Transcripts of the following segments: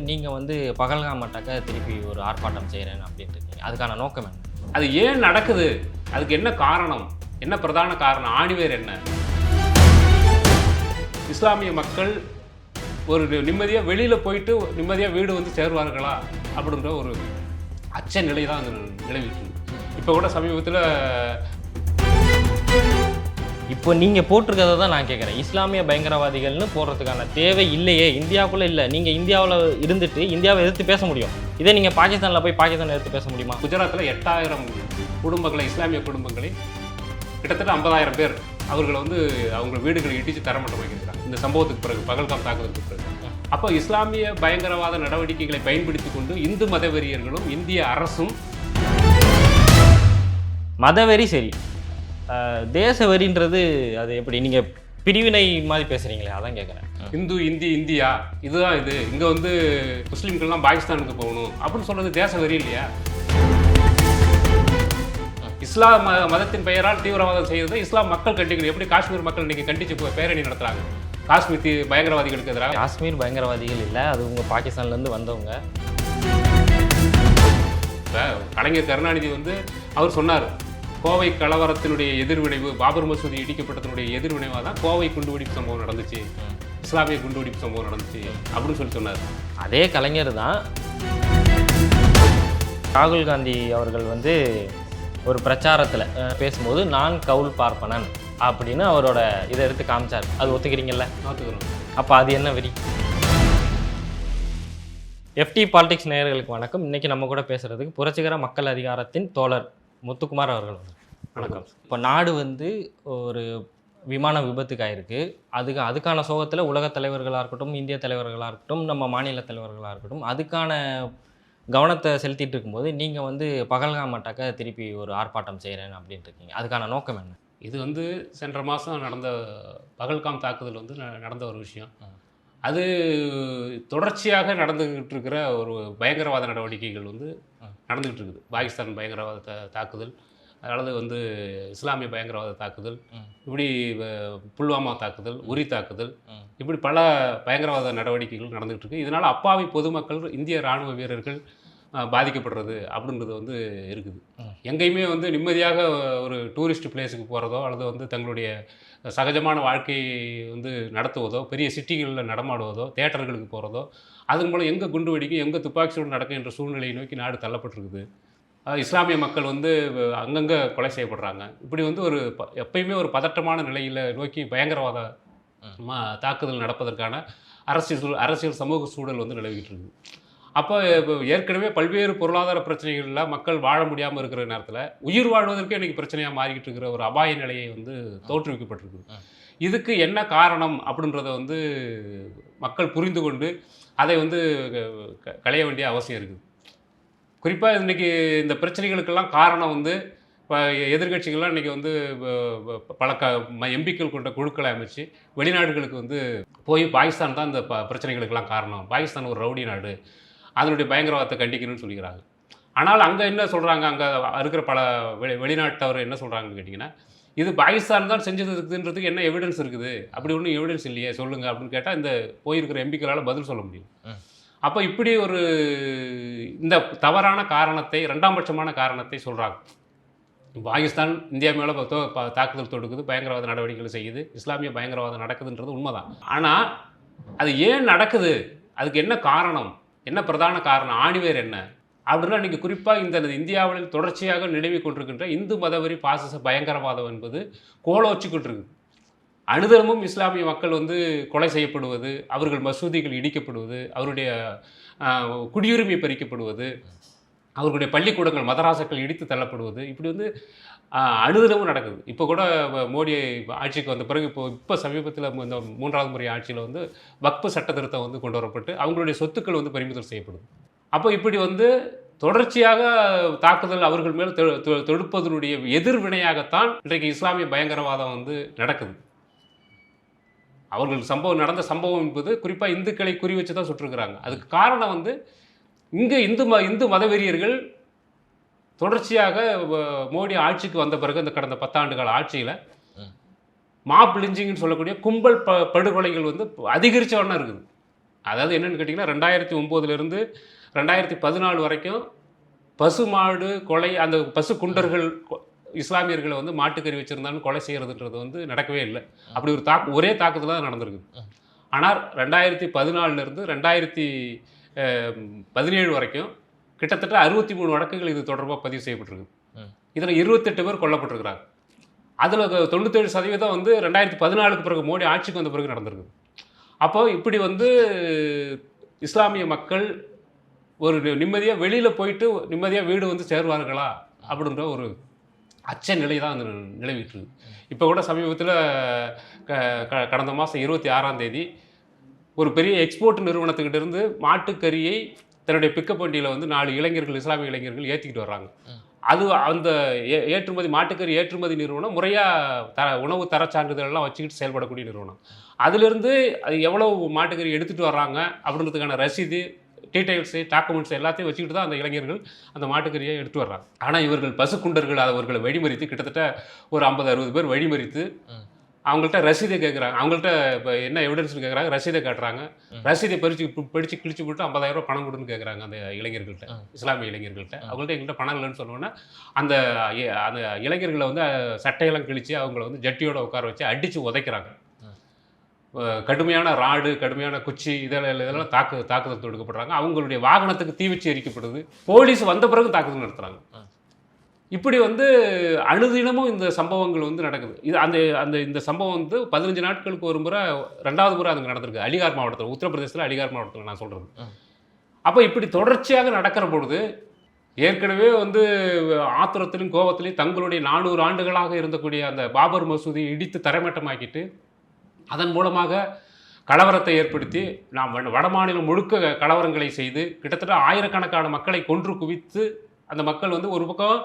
நீங்கள் வந்து பகல்காமட்டாக்க திருப்பி ஒரு ஆர்ப்பாட்டம் செய்கிறேன் அப்படின்னு இருக்கீங்க அதுக்கான நோக்கம் என்ன? அது ஏன் நடக்குது? அதுக்கு என்ன காரணம்? என்ன பிரதான காரணம்? ஆணிவேர் என்ன? இஸ்லாமிய மக்கள் ஒரு நிம்மதியாக வெளியில் போயிட்டு நிம்மதியாக வீடு வந்து சேருவார்களா? அப்படின்ற ஒரு அச்ச நிலை தான் அது நிலவிட்டு இப்போ கூட சமீபத்தில் இப்போ நீங்கள் போட்டிருக்கதை தான் நான் கேட்குறேன் இஸ்லாமிய பயங்கரவாதிகள்னு போடுறதுக்கான தேவை இல்லையே. இந்தியாவுக்குள்ளே இல்லை. நீங்கள் இந்தியாவில் இருந்துட்டு இந்தியாவை எதிர்த்து பேச முடியும். இதே நீங்கள் பாகிஸ்தானில் போய் பாகிஸ்தானை எதிர்த்து பேச முடியுமா? குஜராத்தில் எட்டாயிரம் குடும்பங்களை இஸ்லாமிய குடும்பங்களை கிட்டத்தட்ட ஐம்பதாயிரம் பேர் அவர்களை வந்து அவங்க வீடுகளை இடித்து தரமட்டமாக்கியிருக்கிறாங்க இந்த சம்பவத்துக்கு பிறகு பகல்காம் தாக்குதலுக்கு பிறகு. அப்போ இஸ்லாமிய பயங்கரவாத நடவடிக்கைகளை பயன்படுத்தி கொண்டு இந்து மதவெறியர்களும் இந்திய அரசும் மதவெறி சரி. தேச வெறின்றது அது எப்படி? நீங்கள் பிரிவினை மாதிரி பேசுகிறீங்களே அதான் கேட்குறேன் இந்து இந்தி இந்தியா இதுதான் இது. இங்கே வந்து முஸ்லீம்கள்லாம் பாகிஸ்தானுக்கு போகணும் அப்படின்னு சொல்றது தேச வெறி இல்லையா இஸ்லாம் ம- மதத்தின் பெயரால் தீவிரவாதம் செய்யறதை இஸ்லாம் மக்கள் கண்டிக்கணும். எப்படி காஷ்மீர் மக்கள் இன்னைக்கு கண்டிச்சு போ- பேரணி நடத்துறாங்க? காஷ்மீர் தீ பயங்கரவாதிகளுக்கு எதிராக. காஷ்மீர் பயங்கரவாதிகள் இல்லை அது உங்கள் பாகிஸ்தான்லேருந்து வந்தவங்க. கலைஞர் கருணாநிதி வந்து அவர் சொன்னார் கோவை கலவரத்தினுடைய எதிர்விளைவு பாபர் மசூதி இடிக்கப்பட்டதனுடைய எதிர்விளைவாக தான் கோவை குண்டுவெடிப்பு சம்பவம் நடந்துச்சு. இஸ்லாமிய குண்டுவெடிப்பு சம்பவம் நடந்துச்சு அப்படின்னு சொல்லி சொன்னார். அதே கலைஞர் தான். ராகுல் காந்தி அவர்கள் வந்து ஒரு பிரச்சாரத்தில் பேசும்போது நான் கவுல் பார்ப்பனன் அப்படின்னு அவரோட இதை எடுத்து காமிச்சார். அது ஒத்துக்கிறீங்கல்ல? பார்த்துக்கிறோம் அப்போ அது என்ன வெறி எஃப்டி பாலிடிக்ஸ் நேயர்களுக்கு வணக்கம். இன்னைக்கு நம்ம கூட பேசுறதுக்கு புரட்சிகர மக்கள் அதிகாரத்தின் தோழர் முத்துக்குமார் அவர்கள் வணக்கம். இப்போ நாடு வந்து ஒரு விமான விபத்துக்கு ஆயிருக்கு. அதுக்கு அதுக்கான சோகத்தில் உலக தலைவர்களாக இருக்கட்டும் இந்திய தலைவர்களாக இருக்கட்டும் நம்ம மாநில தலைவர்களாக இருக்கட்டும் அதுக்கான கவனத்தை செலுத்திட்டு இருக்கும்போது நீங்கள் வந்து பகல்காம் அட்டாக்க திருப்பி ஒரு ஆர்ப்பாட்டம் செய்கிறேன் அப்படின்ட்டு இருக்கீங்க. அதுக்கான நோக்கம் என்ன? இது வந்து சென்ற மாதம் நடந்த பகல்காம் தாக்குதல் வந்து நடந்த ஒரு விஷயம். அது தொடர்ச்சியாக நடந்துகிட்டு இருக்கிற ஒரு பயங்கரவாத நடவடிக்கைகள் வந்து நடந்துகிட்டு இருக்குது பாகிஸ்தான் பயங்கரவாத தாக்குதல் அல்லது வந்து இஸ்லாமிய பயங்கரவாத தாக்குதல். இப்படி புல்வாமா தாக்குதல் உரி தாக்குதல். இப்படி பல பயங்கரவாத நடவடிக்கைகள் நடந்துகிட்டு இருக்கு இதனால் அப்பாவி பொதுமக்கள் இந்திய ராணுவ வீரர்கள் பாதிக்கப்படுறது அப்படின்றது வந்து இருக்குது. எங்கேயுமே வந்து நிம்மதியாக ஒரு டூரிஸ்ட் பிளேஸுக்கு போகிறதோ அல்லது வந்து தங்களுடைய சகஜமான வாழ்க்கையை வந்து நடத்துவதோ பெரிய சிட்டிகளில் நடமாடுவதோ தேட்டர்களுக்கு போகிறதோ அதன் மூலம் எங்கே குண்டு வெடிக்கும் எங்கே துப்பாக்கி சூடு நடக்கும் என்ற சூழ்நிலையை நோக்கி நாடு தள்ளப்பட்டிருக்குது. இஸ்லாமிய மக்கள் வந்து அங்கங்கே கொலை செய்யப்படுறாங்க. இப்படி வந்து ஒரு ப- எப்பயுமே ஒரு பதட்டமான நிலையில் நோக்கி பயங்கரவாத தாக்குதல் நடப்பதற்கான அரசியல் அரசியல் சமூக சூழல் வந்து நிலவிக்கிட்டு இருக்குது. அப்போ ஏற்கனவே பல்வேறு பொருளாதார பிரச்சனைகளில் மக்கள் வாழ முடியாமல் இருக்கிற நேரத்தில் உயிர் வாழ்வதற்கே இன்றைக்கி பிரச்சனையாக மாறிக்கிட்டு இருக்கிற ஒரு அபாய நிலையை வந்து தோற்றுவிக்கப்பட்டிருக்குது ம். இதுக்கு என்ன காரணம் அப்படின்றத வந்து மக்கள் புரிந்து கொண்டு அதை வந்து களைய வேண்டிய அவசியம் இருக்குது. குறிப்பாக இன்றைக்கி இந்த பிரச்சனைகளுக்கெல்லாம் காரணம் வந்து இப்போ எதிர்கட்சிகள்லாம் இன்றைக்கி வந்து பல க எம்பிக்கள் கொண்ட குழுக்களை அமைச்சு வெளிநாடுகளுக்கு வந்து போய் பாகிஸ்தான் தான் இந்த ப பிரச்சனைகளுக்கெல்லாம் காரணம். பாகிஸ்தான் ஒரு ரவுடி நாடு. அதனுடைய பயங்கரவாதத்தை கண்டிக்கணும்னு சொல்லிக்கிறாங்க. ஆனால் அங்கே என்ன சொல்கிறாங்க அங்கே இருக்கிற பல வெளி வெளிநாட்டவர் என்ன சொல்கிறாங்கன்னு கேட்டிங்கன்னா இது பாகிஸ்தான் தான் செஞ்சதுன்றதுக்கு என்ன எவிடன்ஸ் இருக்குது? அப்படி ஒன்றும் எவிடன்ஸ் இல்லையே சொல்லுங்கள் அப்படின்னு கேட்டால் இந்த போயிருக்கிற எம்பிக்களால் பதில் சொல்ல முடியும். அப்போ இப்படி ஒரு இந்த தவறான காரணத்தை ரெண்டாம் பட்சமான காரணத்தை சொல்கிறாங்க பாகிஸ்தான் இந்தியா மேலே தாக்குதல் தொடுக்குது பயங்கரவாத நடவடிக்கைகள் செய்யுது இஸ்லாமிய பயங்கரவாதம் நடக்குதுன்றது உண்மைதான். ஆனால் அது ஏன் நடக்குது? அதுக்கு என்ன காரணம்? என்ன பிரதான காரணம்? ஆணிவேர் என்ன? அப்படின்னா இன்றைக்கி குறிப்பாக இந்த இந்தியாவில் தொடர்ச்சியாக நிலவி கொண்டிருக்கின்ற இந்து மதவெறி பாசிச பயங்கரவாதம் என்பது கோலோச்சிக்கிட்டு இருக்குது. அனுதினமும் இஸ்லாமிய மக்கள் வந்து கொலை செய்யப்படுவது அவர்கள் மசூதிகள் இடிக்கப்படுவது அவருடைய குடியுரிமை பறிக்கப்படுவது அவர்களுடைய பள்ளிக்கூடங்கள் மதராசக்கள் இடித்து தள்ளப்படுவது இப்படி வந்து அனுதினமும் நடக்குது. இப்போ கூட மோடி ஆட்சிக்கு வந்த பிறகு இப்போ இப்போ சமீபத்தில் இந்த மூன்றாவது முறை ஆட்சியில் வந்து வக்பு சட்ட திருத்தம் வந்து கொண்டு வரப்பட்டு அவங்களுடைய சொத்துக்கள் வந்து பறிமுதல் செய்யப்படுது. அப்போ இப்படி வந்து தொடர்ச்சியாக தாக்குதல் அவர்கள் மேல் தொடுப்பதனுடைய எதிர்வினையாகத்தான் இன்றைக்கு இஸ்லாமிய பயங்கரவாதம் வந்து நடக்குது. அவர்கள் சம்பவம் நடந்த சம்பவம் என்பது குறிப்பாக இந்துக்களை குறி வச்சு தான் சுட்டிருக்கிறாங்க. அதுக்கு காரணம் வந்து இங்கே இந்து ம இந்து மதவெறியர்கள் தொடர்ச்சியாக மோடி ஆட்சிக்கு வந்த பிறகு இந்த கடந்த பத்தாண்டு கால ஆட்சியில் ம். மாப் லிஞ்சிங்னு சொல்லக்கூடிய கும்பல் ப படுகொலைகள் வந்து அதிகரிச்ச வண்ணம் இருக்குது. அதாவது என்னன்னு கேட்டிங்கன்னா ரெண்டாயிரத்தி ஒம்போதுலேருந்து ரெண்டாயிரத்தி பதினாலு வரைக்கும் பசு மாடு கொலை அந்த பசு குண்டர்கள் இஸ்லாமியர்களை வந்து மாட்டுக்கறி வச்சுருந்தாலும் கொலை செய்கிறதுன்றது வந்து நடக்கவே இல்லை. அப்படி ஒரு தாக்கு ஒரே தாக்குதல் தான் நடந்திருக்கு ஆனால் ரெண்டாயிரத்தி பதினாலிருந்து ரெண்டாயிரத்தி பதினேழு வரைக்கும் கிட்டத்தட்ட அறுபத்தி மூணு வழக்குகள் இது தொடர்பாக பதிவு செய்யப்பட்டிருக்கு. இதில் இருபத்தெட்டு பேர் கொல்லப்பட்டிருக்கிறாங்க. அதில் தொண்ணூத்தேழு சதவீதம் வந்து ரெண்டாயிரத்தி பதினாலுக்கு பிறகு மோடி ஆட்சிக்கு வந்த பிறகு நடந்திருக்கு. அப்போ இப்படி வந்து இஸ்லாமிய மக்கள் ஒரு நிம்மதியாக வெளியில் போயிட்டு நிம்மதியாக வீடு வந்து சேருவார்களா அப்படின்ற ஒரு அச்ச நிலை தான் அந்த நிலவிட்டு இருக்கு. இப்போ கூட சமீபத்தில் கடந்த மாதம் இருபத்தி ஆறாம் தேதி ஒரு பெரிய எக்ஸ்போர்ட் நிறுவனத்துக்கிட்ட இருந்து மாட்டுக்கறியை தன்னுடைய பிக்கப் வண்டியில் வந்து நாலு இளைஞர்கள் இஸ்லாமிய இளைஞர்கள் ஏற்றிக்கிட்டு வர்றாங்க. அது அந்த ஏ- ஏற்றுமதி மாட்டுக்கறி ஏற்றுமதி நிறுவனம் முறையாக த உணவு தரச் சான்றிதழெல்லாம் வச்சுக்கிட்டு செயல்படக்கூடிய நிறுவனம். அதிலிருந்து அது எவ்வளவு மாட்டுக்கறி எடுத்துகிட்டு வர்றாங்க அப்படின்றதுக்கான ரசீது டீடைல்ஸு டாக்குமெண்ட்ஸ் எல்லாத்தையும் வச்சுக்கிட்டு தான் அந்த இளைஞர்கள் அந்த மாட்டுக்கறியை எடுத்து வர்றாங்க. ஆனால் இவர்கள் பசுக்குண்டர்கள் அவர்களை வழிமறித்து கிட்டத்தட்ட ஒரு ஐம்பது அறுபது பேர் வழிமறித்து. அவங்கள்ட்ட ரசீதை கேட்குறாங்க அவங்கள்ட்ட இப்போ என்ன எவிடன்ஸ்னு கேட்குறாங்க ரசீதை காட்டுறாங்க. ரசீதை பறிச்சு பிடிச்சு கிழிச்சு போட்டு 50000 ரூபாய் பணம் கொடுன்னு கேட்குறாங்க அந்த இளைஞர்கள்ட்ட. இஸ்லாமிய இளைஞர்கள்ட்ட. அவங்கள்ட்ட எங்கள்கிட்ட பணம் இல்லைன்னு சொன்னோன்னே அந்த அந்த இளைஞர்களை வந்து சட்டையெல்லாம் கிழிச்சு அவங்கள வந்து ஜட்டியோட உட்கார வச்சு அடித்து உதைக்கிறாங்க. கடுமையான ராடு கடுமையான குச்சி இதெல்லாம் இதெல்லாம் தாக்கு தாக்குதல் தொடுக்கப்படுறாங்க. அவங்களுடைய வாகனத்துக்கு தீ வச்சு எரிக்கப்படுது. போலீஸ் வந்த பிறகு தாக்குதல் நடத்துகிறாங்க. இப்படி வந்து அனுதினமும் இந்த சம்பவங்கள் வந்து நடக்குது. இது அந்த அந்த இந்த சம்பவம் வந்து பதினஞ்சு நாட்களுக்கு ஒரு முறை ரெண்டாவது முறை அதுங்க நடந்திருக்கு. அலிகார் மாவட்டத்தில் உத்தரப்பிரதேசத்தில் அலிகார் மாவட்டத்தில் நான் சொல்கிறது. அப்போ இப்படி தொடர்ச்சியாக நடக்கிற பொழுது ஏற்கனவே வந்து ஆத்திரத்திலும் கோபத்திலையும் தங்களுடைய நானூறு ஆண்டுகளாக இருந்தக்கூடிய அந்த பாபர் மசூதியை இடித்து தரைமட்டமாக்கிட்டு அதன் மூலமாக கலவரத்தை ஏற்படுத்தி நாம் வட- வடமாநிலம் முழுக்க கலவரங்களை செய்து கிட்டத்தட்ட ஆயிரக்கணக்கான மக்களை கொன்று குவித்து அந்த மக்கள் வந்து ஒரு பக்கம்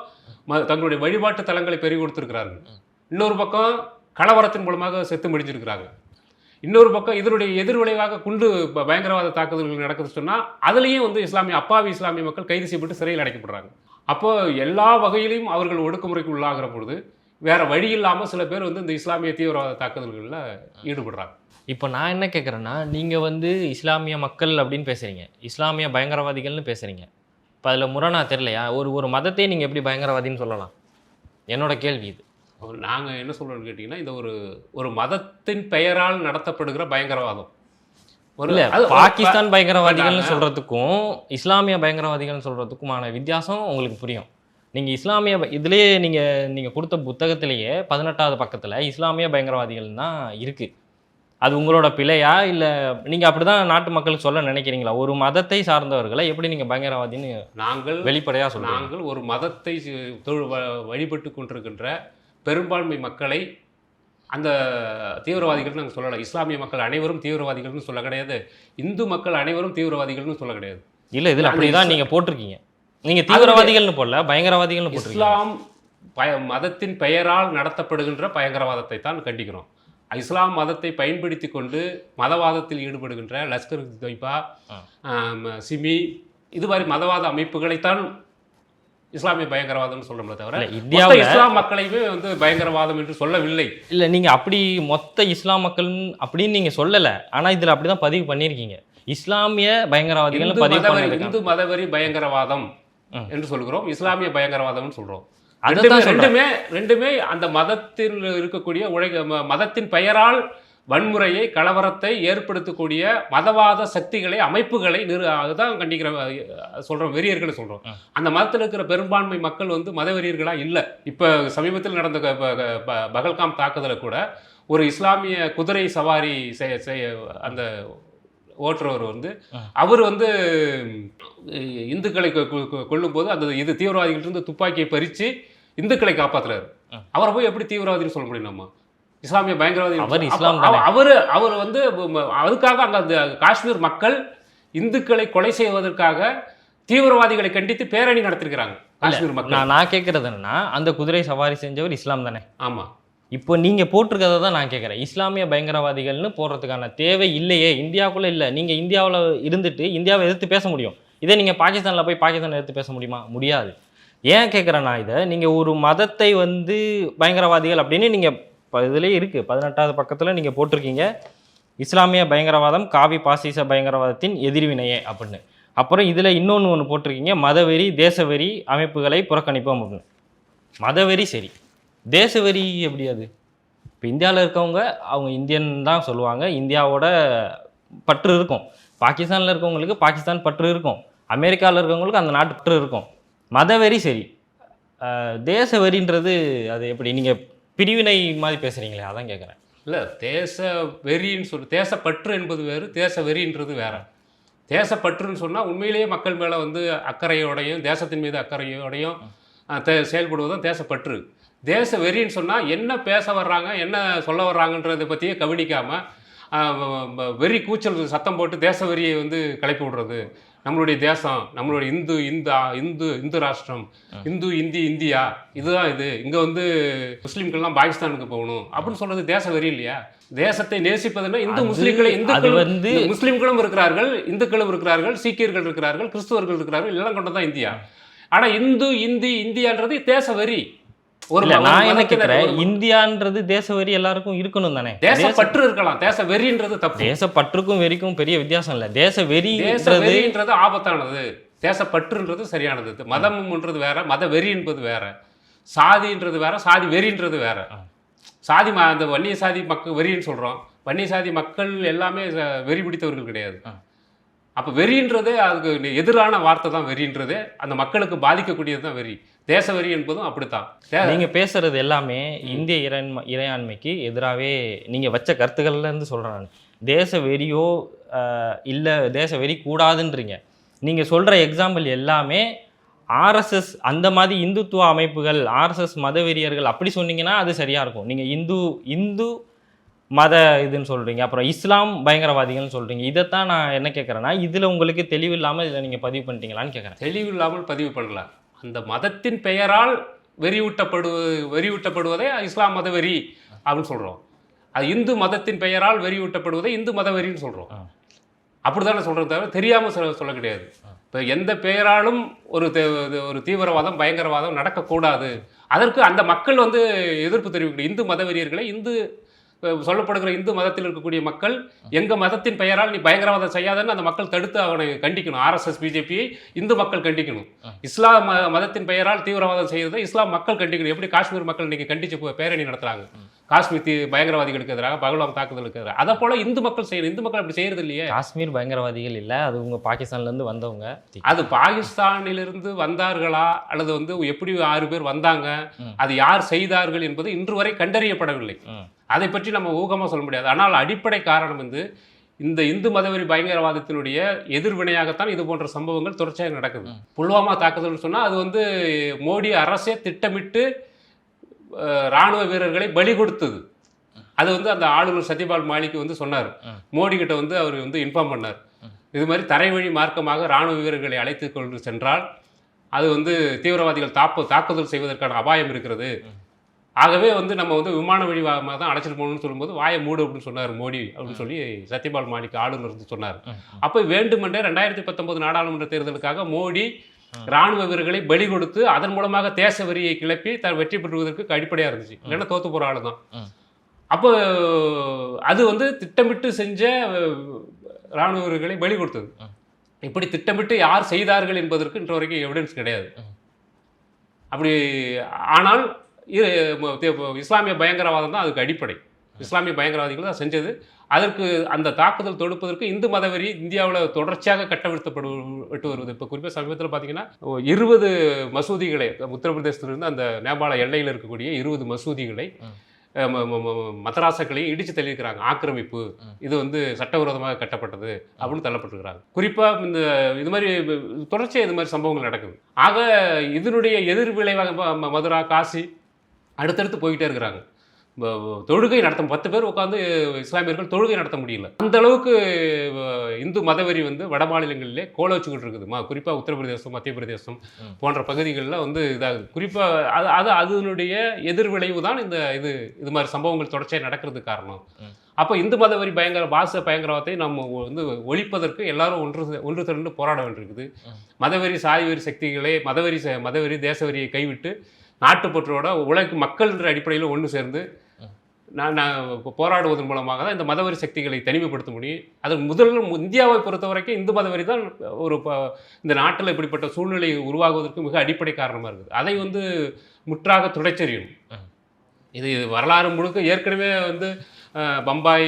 தங்களுடைய வழிபாட்டு தலங்களை பெருகி கொடுத்துருக்கிறார்கள். இன்னொரு பக்கம் கலவரத்தின் மூலமாக செத்து முடிஞ்சிருக்கிறாங்க இன்னொரு பக்கம் இதனுடைய எதிர்விளைவாக குண்டு பயங்கரவாத தாக்குதல்கள் நடக்குது சொன்னால் அதுலேயும் வந்து இஸ்லாமிய அப்பாவி இஸ்லாமிய மக்கள் கைது செய்யப்பட்டு சிறையில் அடைக்கப்படுறாங்க அப்போ எல்லா வகையிலையும் அவர்கள் ஒடுக்குமுறைக்கு உள்ளாகிற பொழுது வேற வழி இல்லாமல் சில பேர் வந்து இந்த இஸ்லாமிய தீவிரவாத தாக்குதல்களில் ஈடுபடுறாங்க. இப்போ நான் என்ன கேட்குறேன்னா நீங்கள் வந்து இஸ்லாமிய மக்கள் அப்படின்னு பேசுகிறீங்க இஸ்லாமிய பயங்கரவாதிகள்னு பேசுகிறீங்க இப்போ அதில் முரணா தெரியலையா? ஒரு ஒரு மதத்தை நீங்கள் எப்படி பயங்கரவாதின்னு சொல்லலாம்? என்னோட கேள்வி இது. நாங்கள் என்ன சொல்கிறோம்னு கேட்டிங்கன்னா இந்த ஒரு ஒரு மதத்தின் பெயரால் நடத்தப்படுகிற பயங்கரவாதம். இல்ல பாகிஸ்தான் பயங்கரவாதிகள்னு நான் சொல்றதுக்கும் இஸ்லாமிய பயங்கரவாதிகள்னு சொல்றதுக்குமான வித்தியாசம் உங்களுக்கு புரியும். நீங்க இஸ்லாமிய இதுலயே நீங்க நீங்க கொடுத்த புத்தகத்திலேயே பதினெட்டாவது பக்கத்துல இஸ்லாமிய பயங்கரவாதிகள் தான் இருக்கு. அது உங்களோட பிழையா? இல்ல நீங்க அப்படிதான் நாட்டு மக்களுக்கு சொல்ல நினைக்கிறீங்களா? ஒரு மதத்தை சார்ந்தவர்களை எப்படி நீங்க பயங்கரவாதின்னு நாங்கள் வெளிப்படையா சொல்றீங்க? நாங்கள் ஒரு மதத்தை சி- தொழு- வ- வழிபட்டு கொண்டிருக்கின்ற பெரும்பான்மை மக்களை அந்த தீவிரவாதிகள் நாங்கள் சொல்லலை. இஸ்லாமிய மக்கள் அனைவரும் தீவிரவாதிகள்னு சொல்ல கிடையாது. இந்து மக்கள் அனைவரும் தீவிரவாதிகள்னு சொல்ல கிடையாது. இல்ல இதுல அந்த அப்படிதான் இஸ்லா- நீங்க போட்டிருக்கீங்க. நீங்க தீவிரவாதிகள்னு போடல பயங்கரவாதிகள்னு இஸ்லாம் பய மதத்தின் பெயரால் நடத்தப்படுகின்ற பயங்கரவாதத்தை தான் கண்டிக்கிறோம். இஸ்லாம் மதத்தை பயன்படுத்தி கொண்டு மதவாதத்தில் ஈடுபடுகின்ற லஷ்கர் தொய்பா சிமி இது மாதிரி மதவாத அமைப்புகளைத்தான் இஸ்லாமிய பயங்கரவாதம்னு சொல்றோம்ல தவிர இந்தியாவுல இஸ்லாம் மக்களையுமே வந்து பயங்கரவாதம் என்று சொல்லவில்லை. இல்ல நீங்க அப்படி மொத்த இஸ்லாம் மக்கள் அப்படின்னு நீங்க சொல்லல. ஆனா இதுல அப்படிதான் பதிவு பண்ணிருக்கீங்க இஸ்லாமிய பயங்கரவாதிகள் இந்து பதிவு இந்து மதவெறி பயங்கரவாதம். என்று சொல்கிறோம். இஸ்லாமிய பயங்கரவாதம்னு சொல்றோம். அதைத்தான் ரெண்டுமே. ரெண்டுமே அந்த மதத்தில் இருக்கக்கூடிய உழை ம- மதத்தின் பெயரால் வன்முறையை கலவரத்தை ஏற்படுத்தக்கூடிய மதவாத சக்திகளை அமைப்புகளை நிறு அதுதான் கண்டிக்கிற அஹ், சொல்றோம் வெறியர்களை சொல்றோம் ம். அந்த மதத்தில் இருக்கிற பெரும்பான்மை மக்கள் வந்து மதவெறியர்களா இல்லை இப்போ சமீபத்தில் நடந்த பகல்காம் தாக்குதலை கூட ஒரு இஸ்லாமிய குதிரை சவாரி செய்ய அந்த ஓட்டுறவர் வந்து. அவர் வந்து இந்துக்களை கொ- கொ- கொ- கொல்லும்போது அந்த இது தீவிரவாதிகள்ட்ட இருந்து துப்பாக்கியை பறித்து இந்துக்களை காப்பாத்துறாரு ம். அவரை போய் எப்படி தீவிரவாதின்னு சொல்ல முடியும் நம்ம இஸ்லாமிய பயங்கரவாதி அவர் இஸ்லாம். அவரு அவர் வந்து அதுக்காக அங்க அந்த காஷ்மீர் மக்கள் இந்துக்களை கொலை செய்வதற்காக தீவிரவாதிகளை கண்டித்து பேரணி நடத்திருக்கிறாங்க காஷ்மீர் மக்கள் நான் கேட்கறது என்னன்னா அந்த குதிரை சவாரி செஞ்சவர் இஸ்லாம் தானே ஆமா இப்போ நீங்கள் போட்டிருக்கிறத தான் நான் கேட்குறேன் இஸ்லாமிய பயங்கரவாதிகள்னு போடுறதுக்கான தேவை இல்லையே. இந்தியாவுக்குள்ளே இல்லை. நீங்கள் இந்தியாவில் இருந்துட்டு இந்தியாவை எதிர்த்து பேச முடியும். இதே நீங்கள் பாகிஸ்தானில் போய் பாகிஸ்தானில் எதிர்த்து பேச முடியுமா? முடியாது. ஏன் கேட்குறேன் நான் இதை? நீங்கள் ஒரு மதத்தை வந்து பயங்கரவாதிகள் அப்படின்னு நீங்கள் இப்போ இதுலேயே இருக்குது பதினெட்டாவது பக்கத்தில் நீங்கள் போட்டிருக்கீங்க. இஸ்லாமிய பயங்கரவாதம் காவி பாசிச பயங்கரவாதத்தின் எதிர்வினையே அப்படின்னு. அப்புறம் இதில் இன்னொன்று ஒன்று போட்டிருக்கீங்க. மதவெறி தேசவெறி அமைப்புகளை புறக்கணிப்போம் அப்படின்னு. மதவெறி சரி. தேசவெறி எப்படி அது? இப்போ இந்தியாவில் இருக்கவங்க அவங்க இந்தியன் தான் சொல்லுவாங்க. இந்தியாவோட பற்று இருக்கும். பாகிஸ்தானில் இருக்கவங்களுக்கு பாகிஸ்தான் பற்று இருக்கும். அமெரிக்காவில் இருக்கவங்களுக்கு அந்த நாட்டு பற்று இருக்கும். மதவெறி சரி. தேச தேசவெறின்றது அது எப்படி? நீங்கள் பிரிவினை மாதிரி பேசுகிறீங்களே அதான் கேட்குறேன் இல்லை தேச வெறின்னு சொல்லி தேசப்பற்று என்பது வேறு தேச வெறின்றது வேறு. தேசப்பற்றுன்னு சொன்னால் உண்மையிலேயே மக்கள் மேலே வந்து அக்கறையோடையும் தேசத்தின் மீது அக்கறையோடையும் தே செயல்படுவதும் தேசப்பற்று. தேச வெறின்னு சொன்னால் என்ன பேச வர்றாங்க என்ன சொல்ல வர்றாங்கன்றதை பற்றியே கவனிக்காமல் வெறி கூச்சல் சத்தம் போட்டு தேச வெறியை வந்து கிளப்பி விடுறது. நம்மளுடைய தேசம் நம்மளுடைய இந்து இந்தா இந்து இந்து ராஷ்டிரம் இந்து இந்தி இந்தியா இதுதான் இது. இங்கே வந்து முஸ்லீம்கள்லாம் பாகிஸ்தானுக்கு போகணும் அப்படின்னு சொல்றது தேச வெறி இல்லையா? தேசத்தை நேசிப்பதுன்னா இந்து முஸ்லீம்களை இந்துக்கள் வந்து முஸ்லிம்களும் இருக்கிறார்கள் இந்துக்களும் இருக்கிறார்கள் சீக்கியர்கள் இருக்கிறார்கள் கிறிஸ்துவர்கள் இருக்கிறார்கள் எல்லாம் கொண்டதான் இந்தியா. ஆனா இந்து இந்தி இந்தியான்றது தேச வெறி. ஒரு நான் என்ன கேட்குறேன் இந்தியான்றது தேசவெறி எல்லாருக்கும் இருக்கணும் தானே? தேசப்பற்று இருக்கலாம். தேச வெறின்றது தப்பு. தேசப்பற்றுக்கும் வெறிக்கும் பெரிய வித்தியாசம் இல்லை. தேச தேச வெறின்றது வெறின்றது ஆபத்தானது. தேசப்பற்றுன்றது சரியானது. மதம்ன்றது வேற மத வெறி. என்பது வேற சாதின்றது வேற சாதி வெறின்றது வேற. சாதி அந்த வன்னிய சாதி மக்கள் வெறின்னு சொல்றோம். வன்னிய சாதி மக்கள் எல்லாமே வெறி பிடித்தவர்கள் கிடையாது. அப்போ வெறின்றதே அதுக்கு எதிரான வார்த்தை தான் வெறின்றது அந்த மக்களுக்கு பாதிக்கக்கூடியது தான் வெறி. தேச வெறி என்பதும் அப்படித்தான். நீங்கள் பேசுறது எல்லாமே இந்திய இறையாண்மை இறையாண்மைக்கு எதிராகவே நீங்கள் வச்ச கருத்துக்கள்லேருந்து சொல்கிறேன் நான். தேச வெறியோ இல்லை தேச வெறி கூடாதுன்றீங்க. நீங்கள் சொல்கிற எக்ஸாம்பிள் எல்லாமே ஆர்எஸ்எஸ் அந்த மாதிரி இந்துத்துவ அமைப்புகள் ஆர்எஸ்எஸ் மதவெறியர்கள் அப்படி சொன்னீங்கன்னா அது சரியாக இருக்கும். நீங்கள் இந்து இந்து மத இதுன்னு சொல்றீங்க. அப்புறம் இஸ்லாம் பயங்கரவாதிகள்னு சொல்றீங்க. இதைத்தான் நான் என்ன கேட்குறேன்னா இதுல உங்களுக்கு தெளிவு இல்லாம இதில் நீங்க பதிவு பண்ணிட்டீங்களான்னு கேட்குறேன் தெளிவு இல்லாமல் பதிவு பண்ணலாம். அந்த மதத்தின் பெயரால் வெறியூட்டப்படு வெறியூட்டப்படுவதே இஸ்லாம் மத வெறி அப்படின்னு சொல்றோம். அது இந்து மதத்தின் பெயரால் வெறியூட்டப்படுவதை இந்து மத வெறின்னு சொல்றோம். ஆ. அப்படிதானே சொல்றது தவிர தெரியாம சொல்ல சொல்ல கிடையாது. இப்போ எந்த பெயராலும் ஒரு ஒரு தீவிரவாதம் பயங்கரவாதம் நடக்கக்கூடாது. அதற்கு அந்த மக்கள் வந்து எதிர்ப்பு தெரிவிக்கணும். இந்து மதவெறியர்களை இந்து சொல்லப்படுகிற இந்து மதத்தில் இருக்கக்கூடிய மக்கள் எங்க மதத்தின் பெயரால் நீ பயங்கரவாதம் செய்யாதன்னு அந்த மக்கள் தடுத்து அவனை கண்டிக்கணும். ஆர்எஸ்எஸ் பிஜேபியை இந்து மக்கள் கண்டிக்கணும். இஸ்லாம் மதத்தின் பெயரால் தீவிரவாதம் செய்யறதை இஸ்லாம் மக்கள் கண்டிக்கணும். எப்படி காஷ்மீர் மக்கள் இன்னைக்கு கண்டிச்சு போ- பேரணி நடத்துறாங்க. காஷ்மீர் பயங்கரவாதிகளுக்கு எதிராக பகலாம் தாக்குதலுக்கு எதிராக. அதை போல இந்து மக்கள் செய்யணும் இந்து மக்கள் அப்படி செய்யறது இல்லையே. காஷ்மீர் பயங்கரவாதிகள் இல்ல அது உங்க பாகிஸ்தான்ல இருந்து வந்தவங்க. அது பாகிஸ்தானிலிருந்து வந்தார்களா? அல்லது வந்து எப்படி ஆறு பேர் வந்தாங்க. அது யார் செய்தார்கள் என்பது இன்று வரை கண்டறியப்படவில்லை. அதை பற்றி நம்ம ஊகமாக சொல்ல முடியாது. ஆனால் அடிப்படை காரணம் வந்து இந்த இந்து மதவெறி பயங்கரவாதத்தினுடைய எதிர்வினையாகத்தான் இது போன்ற சம்பவங்கள் தொடர்ச்சியாக நடக்குது. புல்வாமா தாக்குதல்னு சொன்னால் அது வந்து மோடி அரசே திட்டமிட்டு ராணுவ வீரர்களை பலி கொடுத்தது. அது வந்து அந்த ஆளுநர் சத்யபால் மாலிக் வந்து சொன்னார். மோடி கிட்ட வந்து அவர் வந்து இன்ஃபார்ம் பண்ணார். இது மாதிரி தரைவழி மார்க்கமாக ராணுவ வீரர்களை அழைத்து கொண்டு சென்றால் அது வந்து தீவிரவாதிகள் தாப்பு தாக்குதல் செய்வதற்கான அபாயம் இருக்கிறது. ஆகவே வந்து நம்ம வந்து விமான வழிவாகமாக தான் அழைச்சிட்டு போகணும்னு சொல்லும்போது வாயை மூடு அப்படின்னு சொன்னார் மோடி அப்படின்னு சொல்லி சத்யபால் மாலிக் ஆளுநர் வந்து சொன்னார். அப்போ வேண்டுமென்றே ரெண்டாயிரத்தி பத்தொன்பது நாடாளுமன்ற தேர்தலுக்காக மோடி ராணுவ வீரர்களை பலி கொடுத்து அதன் மூலமாக தேச வரியை கிளப்பி தான் வெற்றி பெறுவதற்கு அடிப்படையாக இருந்துச்சு. இல்லைன்னா தோத்து போகிற ஆளு தான். அப்போ அது வந்து திட்டமிட்டு செஞ்ச ராணுவ வீரர்களை பலி கொடுத்தது. இப்படி திட்டமிட்டு யார் செய்தார்கள் என்பதற்கு இன்று வரைக்கும் எவிடன்ஸ் கிடையாது. அப்படி ஆனால் இஸ்லாமிய பயங்கரவாதம் தான் அதுக்கு அடிப்படை. இஸ்லாமிய பயங்கரவாதிகள் தான் செஞ்சது. அதற்கு அந்த தாக்குதல் தொடுப்பதற்கு இந்து மதவெறி இந்தியாவில் தொடர்ச்சியாக கட்டவிழ்த்தப்படு விட்டு வருவது. இப்போ குறிப்பாக சமீபத்தில் பார்த்தீங்கன்னா இருபது மசூதிகளை உத்தரப்பிரதேசத்திலிருந்து அந்த நேபாள எல்லையில் இருக்கக்கூடிய இருபது மசூதிகளை மதராசக்களையும் இடிச்சு தள்ளியிருக்கிறாங்க. ஆக்கிரமிப்பு. இது வந்து சட்டவிரோதமாக கட்டப்பட்டது அப்படின்னு தள்ளப்பட்டிருக்கிறாங்க. குறிப்பாக இந்த இது மாதிரி தொடர்ச்சியாக இது மாதிரி சம்பவங்கள் நடக்குது. ஆக இதனுடைய எதிர் விளைவாக ம- ம- மதுரா காசி அடுத்தடுத்து போயிட்டே இருக்கிறாங்க. தொழுகை நடத்த பத்து பேர் உட்காந்து இஸ்லாமியர்கள் தொழுகை நடத்த முடியல அந்த அளவுக்கு இந்து மதவெறி வந்து வட மாநிலங்களிலே கோல வச்சுக்கிட்டு இருக்குது குறிப்பாக உத்தரப்பிரதேசம் மத்திய பிரதேசம். போன்ற பகுதிகளில் வந்து இதாகுது குறிப்பாக அது அது அதனுடைய எதிர்விளைவு தான் இந்த இது இது மாதிரி சம்பவங்கள் தொடர்ச்சியாக நடக்கிறதுக்கு காரணம். அப்போ இந்து மதவெறி பயங்கர பாச பயங்கரவாதத்தை நம்ம வந்து ஒழிப்பதற்கு எல்லாரும் ஒன்று ஒன்று திரண்டு போராட வேண்டியிருக்குது. மதவெறி சாதிவெறி சக்திகளை மதவெறி ச- மதவெறி தேசவெறியை கைவிட்டு நாட்டுப்பற்றோட உலக மக்கள் என்ற அடிப்படையில் ஒன்று சேர்ந்து நான் நான் இப்போ போராடுவதன் மூலமாக தான் இந்த மதவெறி சக்திகளை தனிமைப்படுத்த முடியும். அது முதல் இந்தியாவை பொறுத்த வரைக்கும் இந்து மதவெறி தான் ஒரு ப- இந்த நாட்டில் இப்படிப்பட்ட சூழ்நிலை உருவாகுவதற்கு மிக அடிப்படை காரணமாக இருக்குது. அதை வந்து முற்றாக துடைச்செறியணும். இது வரலாறு முழுக்க ஏற்கனவே வந்து பம்பாய்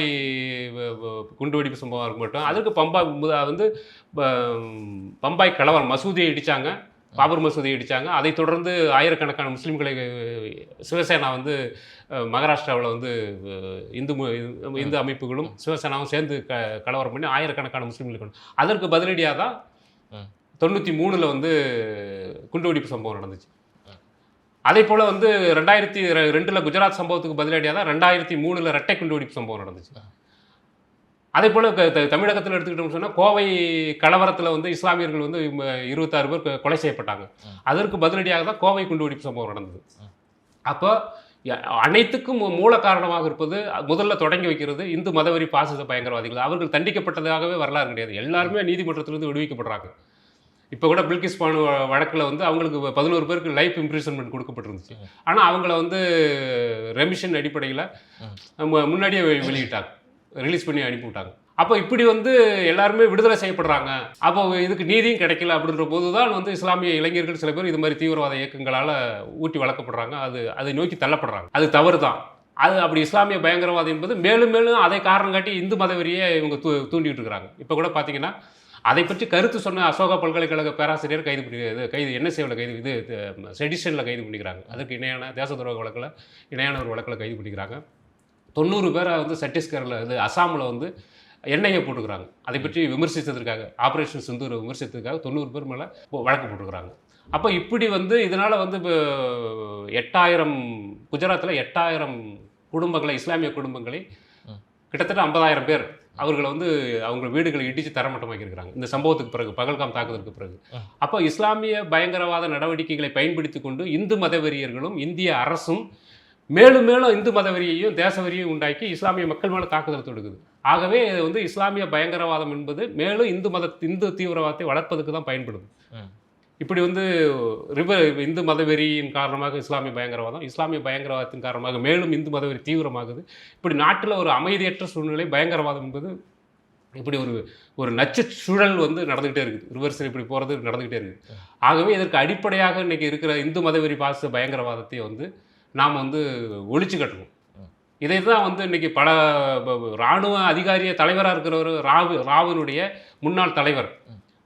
குண்டுவெடிப்பு சம்பவம் இருக்கட்டும் அதற்கு பம்பாய் வந்து ப- பம்பாய் கலவரம் மசூதியை இடித்தாங்க பாபர் மசூதியை இடிச்சாங்க. அதைத் தொடர்ந்து ஆயிரக்கணக்கான முஸ்லீம்களை சிவசேனா வந்து மகாராஷ்டிராவில் வந்து இந்து இந்து அமைப்புகளும் சிவசேனாவும் சேர்ந்து க கலவரம் பண்ணி ஆயிரக்கணக்கான முஸ்லீம்களை கொண்டு அதற்கு பதிலடியாக தான். தொண்ணூற்றி மூணில் வந்து குண்டுவெடிப்பு சம்பவம் நடந்துச்சு. அதே போல் வந்து ரெண்டாயிரத்தி ரெண்டுல குஜராத் சம்பவத்துக்கு பதிலடியாக தான் ரெண்டாயிரத்தி மூணில் ரெட்டை குண்டுவெடிப்பு சம்பவம் நடந்துச்சு. அதே போல் தமிழகத்தில் எடுத்துக்கிட்டோம்னு சொன்னால் கோவை கலவரத்தில் வந்து இஸ்லாமியர்கள் வந்து இருபத்தாறு பேர் கொலை செய்யப்பட்டாங்க. அதற்கு பதிலடியாக தான் கோவை குண்டுவெடிப்பு சம்பவம் நடந்தது. அப்போ அனைத்துக்கும் மூல காரணமாக இருப்பது முதல்ல தொடங்கி வைக்கிறது இந்து மதவெறி பாசிச பயங்கரவாதிகள் அவர்கள் தண்டிக்கப்பட்டதாகவே வரலாறு கிடையாது எல்லாருமே நீதிமன்றத்திலிருந்து விடுவிக்கப்படுறாங்க இப்போ கூட பில்கிஸ் பானு வழக்கில் வந்து அவங்களுக்கு பதினோரு பேருக்கு லைஃப் இம்ப்ரிசன்மெண்ட் கொடுக்கப்பட்டிருந்துச்சு. ஆனால் அவங்கள வந்து ரெமிஷன் அடிப்படையில். முன்னாடியே வெ- வெளியிட்டாங்க ரிலீஸ் பண்ணி அனுப்பிவிட்டாங்க. அப்போ இப்படி வந்து எல்லாருமே விடுதலை செய்யப்படுறாங்க. அப்போ இதுக்கு நீதியும் கிடைக்கல அப்படின்ற போது தான் வந்து இஸ்லாமிய இளைஞர்கள் சில பேர் இது மாதிரி தீவிரவாத இயக்கங்களால் ஊட்டி வளர்க்கப்படுறாங்க. அது அதை நோக்கி தள்ளப்படுறாங்க. அது தவறு தான் அது அப்படி இஸ்லாமிய பயங்கரவாதம் என்பது மேலும் மேலும் அதை காரணம் காட்டி இந்து மதவெறியை இவங்க தூ தூண்டிட்டு இருக்கிறாங்க இப்போ கூட பார்த்தீங்கன்னா அதை பற்றி கருத்து சொன்ன அசோகா பல்கலைக்கழக பேராசிரியர் கைது பண்ணி கைது என்ன செய்யல கைது இது செடிஷனில் கைது பண்ணிக்கிறாங்க. அதுக்கு இணையான தேச துரோக வழக்கில் இணையான ஒரு வழக்கில் கைது பண்ணிக்கிறாங்க. தொண்ணூறு பேரை வந்து சத்தீஸ்கரில் இது அசாமில் வந்து எண்ணெயை போட்டுக்கிறாங்க. அதை பற்றி விமர்சித்ததற்காக ஆப்ரேஷன் சிந்தூரை விமர்சித்ததுக்காக தொண்ணூறு பேர் மேலே வழக்கு போட்டுக்கிறாங்க. அப்போ இப்படி வந்து இதனால் வந்து இப்போ எட்டாயிரம் குஜராத்தில் எட்டாயிரம் குடும்பங்களை இஸ்லாமிய குடும்பங்களை. கிட்டத்தட்ட ஐம்பதாயிரம் பேர் அவர்களை வந்து அவங்க வீடுகளை இடித்து தரமட்டமாக்கியிருக்கிறாங்க. இந்த சம்பவத்துக்கு பிறகு பகல்காம் தாக்குதலுக்கு பிறகு. அப்போ இஸ்லாமிய பயங்கரவாத நடவடிக்கைகளை பயன்படுத்தி கொண்டு இந்து மதவெறியர்களும் இந்திய அரசும் மேலும் மேலும் இந்து மதவெறியையும் தேசவெறியையும் உண்டாக்கி இஸ்லாமிய மக்கள் மேலே தாக்குதல் தொடுக்குது. ஆகவே இது வந்து இஸ்லாமிய பயங்கரவாதம் என்பது மேலும் இந்து மத இந்து தீவிரவாதத்தை வளர்ப்பதற்கு தான் பயன்படுது. இப்படி வந்து ரிவ இந்து மதவெறியின் காரணமாக இஸ்லாமிய பயங்கரவாதம் இஸ்லாமிய பயங்கரவாதத்தின் காரணமாக மேலும் இந்து மதவெறி தீவிரமாகுது. இப்படி நாட்டில் ஒரு அமைதியற்ற சூழ்நிலை பயங்கரவாதம் என்பது இப்படி ஒரு ஒரு நச்சு சுழல் வந்து நடந்துகிட்டே இருக்குது. ரிவர்ஸில் இப்படி போகிறது நடந்துகிட்டே இருக்குது. ஆகவே இதற்கு அடிப்படையாக இன்னைக்கு இருக்கிற இந்து மதவெறி பாச பயங்கரவாதத்தை வந்து நாம் வந்து ஒழிச்சு கட்டணும் இதை தான் வந்து இன்னைக்கு பல இராணுவ அதிகாரிய தலைவராக இருக்கிறவர் ராவு ராவனுடைய முன்னாள் தலைவர்.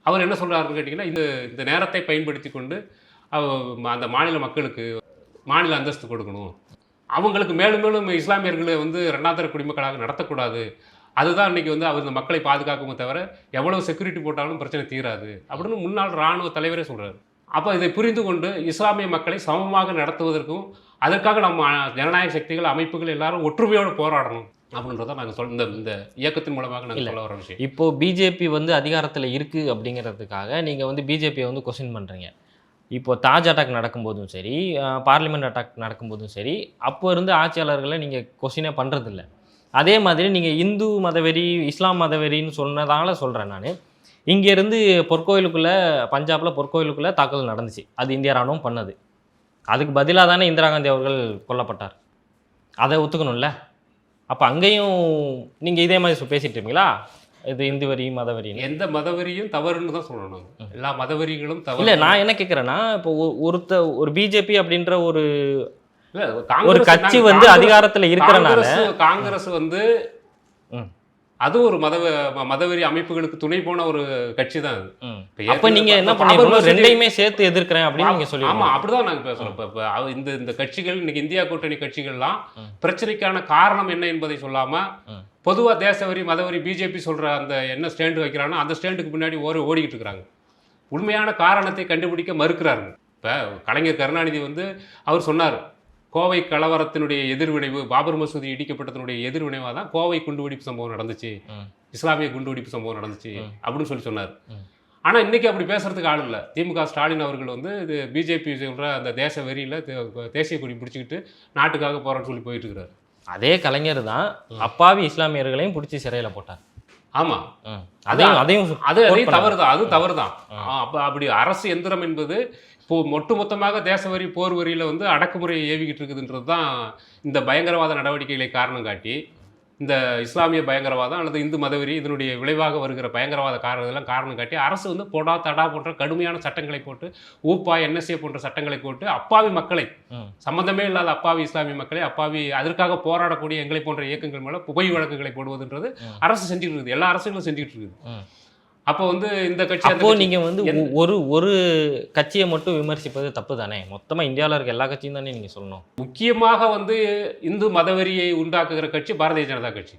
அவர் என்ன சொல்கிறாருன்னு கேட்டிங்கன்னா இந்த இந்த நேரத்தை பயன்படுத்தி கொண்டு அந்த மாநில மக்களுக்கு மாநில அந்தஸ்து கொடுக்கணும். அவங்களுக்கு மேலும் மேலும் இஸ்லாமியர்களை வந்து ரெண்டாந்தர குடிமக்களாக நடத்தக்கூடாது. அதுதான் இன்னைக்கு வந்து அவர் இந்த மக்களை பாதுகாக்குமே தவிர எவ்வளோ செக்யூரிட்டி போட்டாலும் பிரச்சனை தீராது. அப்படின்னு முன்னாள் இராணுவ தலைவரே சொல்கிறார் அப்போ இதை புரிந்து கொண்டு இஸ்லாமிய மக்களை சமமாக நடத்துவதற்கும் அதற்காக நம்ம ஜனநாயக சக்திகள் அமைப்புகள் எல்லாரும் ஒற்றுமையோடு போராடணும் அப்படின்றத நாங்கள் சொல் இந்த இந்த இயக்கத்தின் மூலமாக நாங்கள். சொல்ல வர விஷயம். இப்போ பிஜேபி வந்து அதிகாரத்தில் இருக்கு அப்படிங்கிறதுக்காக நீங்கள் வந்து பிஜேபியை வந்து கொஸ்டின் பண்ணுறீங்க இப்போ தாஜ் அட்டாக் நடக்கும்போதும் சரி பார்லிமெண்ட் அட்டாக் நடக்கும்போதும் சரி அப்போ இருந்து ஆட்சியாளர்களை நீங்கள் கொஸ்டினே பண்ணுறதில்ல அதே மாதிரி நீங்கள் இந்து மதவெறி இஸ்லாம் மதவெறின்னு சொன்னதால சொல்கிறேன் நான். இங்கேருந்து பொற்கோயிலுக்குள்ளே பஞ்சாபில் பொற்கோயிலுக்குள்ளே தாக்குதல் நடந்துச்சு. அது இந்திய ராணுவம் பண்ணது. அதுக்கு பதிலாக தானே இந்திரா காந்தி அவர்கள் கொல்லப்பட்டார். அதை ஒத்துக்கணும்ல? அப்போ அங்கேயும் நீங்கள் இதே மாதிரி இருக்கீங்களா இது இந்து வரி மதவரின்னு எந்த மதவெறியும் தவறுன்னு தான் சொல்லணும். எல்லா மதவெறிகளும் தவறு. இல்லை நான் என்ன கேட்குறேன்னா இப்போ ஒருத்த ஒரு பிஜேபி அப்படின்ற ஒரு ஒரு கட்சி வந்து அதிகாரத்தில் இருக்கிறனால காங்கிரஸ் காங்கிரஸ் வந்து ம். அது ஒரு மத மதவெறி அமைப்புகளுக்கு துணை போன ஒரு கட்சி தான் அது. அப்ப நீங்க என்ன மசூதி- ரெண்டையுமே சேர்த்து எதிர்க்கிறேன் அப்படின்னு நீங்க ஆமா சொல்லுவீங்க அப்படிதான் நாங்க பேசுறோம். இப்ப இந்த இந்த கட்சிகள் இன்னைக்கு இந்தியா கூட்டணி கட்சிகள்லாம். பிரச்சனைக்கான காரணம் என்ன என்பதை சொல்லாம. பொதுவா தேசவரி மதவரி பிஜேபி சொல்ற அந்த என்ன ஸ்டாண்டு வைக்கிறானோ அந்த ஸ்டாண்டுக்கு பின்னாடி ஓடி ஓடிக்கிட்டு இருக்கிறாங்க. உண்மையான காரணத்தை கண்டுபிடிக்க மறுக்கிறாங்க இப்ப கலைஞர் கருணாநிதி வந்து அவர் சொன்னார் கோவை கலவரத்தினுடைய எதிர்விளைவு பாபர் மசூதி இடிக்கப்பட்டதனுடைய எதிர்விளைவாக தான் கோவை குண்டுவெடிப்பு சம்பவம் நடந்துச்சு. இஸ்லாமிய குண்டுவெடிப்பு சம்பவம் நடந்துச்சு. அப்படின்னு சொல்லி சொன்னார் ம். ஆனா இன்னைக்கு அப்படி பேசுறதுக்கு ஆள் இல்லை திமுக ஸ்டாலின் அவர்கள் வந்து இது பிஜேபி சொல்ற அந்த தேச வெறியில தேசிய கொடி பிடிச்சிக்கிட்டு நாட்டுக்காக போறேன்னு சொல்லி போயிட்டு இருக்கிறாரு அதே கலைஞர் தான் அப்பாவி இஸ்லாமியர்களையும் பிடிச்சி சிறையில போட்டார் ஆமா ம். அதையும் அதையும் அது அதையும். தவறு தான் அது தவறு தான். அப்ப அப்படி அரசு எந்திரம் என்பது இப்போ ஒட்டுமொத்தமாக தேசவரி போர் வரியில் வந்து அடக்குமுறையை ஏவிக்கிட்டு இருக்குதுன்றது தான் இந்த பயங்கரவாத நடவடிக்கைகளை காரணம் காட்டி இந்த இஸ்லாமிய பயங்கரவாதம் அல்லது இந்து மதவெறி இதனுடைய விளைவாக வருகிற பயங்கரவாத காரணம் இதெல்லாம் காரணம் காட்டி அரசு வந்து பொடா தடா போன்ற கடுமையான சட்டங்களை போட்டு ஊப்பா என்எஸ்ஏ போன்ற சட்டங்களை போட்டு அப்பாவி மக்களை ம். சம்பந்தமே இல்லாத அப்பாவி இஸ்லாமிய மக்களை அப்பாவி அதற்காக போராடக்கூடிய எங்களை போன்ற இயக்கங்கள் மேலே புகை வழக்குகளை போடுவதுன்றது. அரசு செஞ்சுட்டு இருக்குது எல்லா அரசுகளும் செஞ்சுட்டு இருக்குது. அப்போ வந்து இந்த கட்சி அப்போ நீங்க வந்து ஒரு ஒரு கட்சியை மட்டும் விமர்சிப்பது தப்பு தானே மொத்தமா இந்தியாவில் இருக்க எல்லா கட்சியும் தானே நீங்க சொல்லணும். முக்கியமாக வந்து இந்து மதவெறியை உண்டாக்குகிற கட்சி பாரதிய ஜனதா கட்சி.